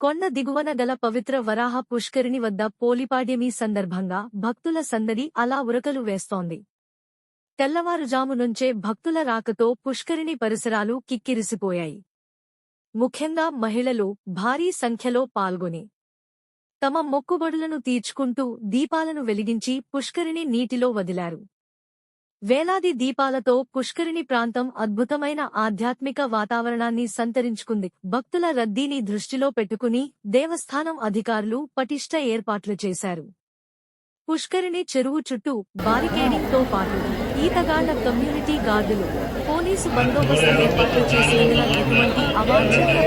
కొండ దిగువన గల పవిత్ర వరాహ పుష్కరిణి వద్ద పోలిపాడ్యమి సందర్భంగా భక్తుల సందడి అలా ఉరకలు వేస్తోంది. తెల్లవారుజాము నుంచే భక్తుల రాకతో పుష్కరిణి పరిసరాలు కిక్కిరిసిపోయాయి. ముఖ్యంగా మహిళలు భారీ సంఖ్యలో పాల్గొని తమ మొక్కుబడులను తీర్చుకుంటూ దీపాలను వెలిగించి పుష్కరిణి నీటిలో వదిలారు. వేలాది దీపాలతో పుష్కరిణి ప్రాంతం అద్భుతమైన ఆధ్యాత్మిక వాతావరణాన్ని సంతరించుకుంది. భక్తుల రద్దీని దృష్టిలో పెట్టుకుని దేవస్థానం అధికారులు పటిష్ట ఏర్పాట్లు చేశారు. పుష్కరిణి చెరువు చుట్టూ బారికేడింగ్తో పాటు ఈతగాళ్ళ కమ్యూనిటీ గార్డులు పోలీసు బందోబస్తు ఏర్పాట్లు చేసినందున ఎటువంటి అవాంఛనీయ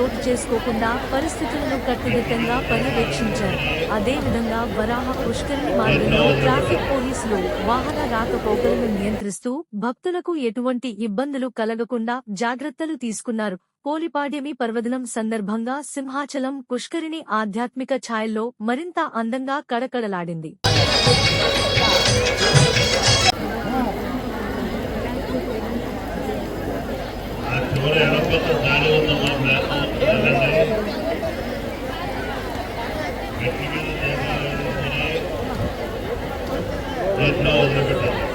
చోటు చేసుకోకుండా పరిస్థితులను కట్టుదిట్టంగా పర్యవేక్షించారు. అదేవిధంగా వరాహ పుష్కరిణి మార్గంలో ట్రాఫిక్ పోలీసులు వాహన రాకపోకలను నియంత్రిస్తూ భక్తులకు ఎటువంటి ఇబ్బందులు కలగకుండా జాగ్రత్తలు తీసుకున్నారు. పోలిపాడ్యమి పర్వదినం సందర్భంగా సింహాచలం పుష్కరిణి ఆధ్యాత్మిక ఛాయల్లో మరింత అందంగా కడకడలాడింది. ఆ చివర దారి ఉందమ్మా Let no liberty.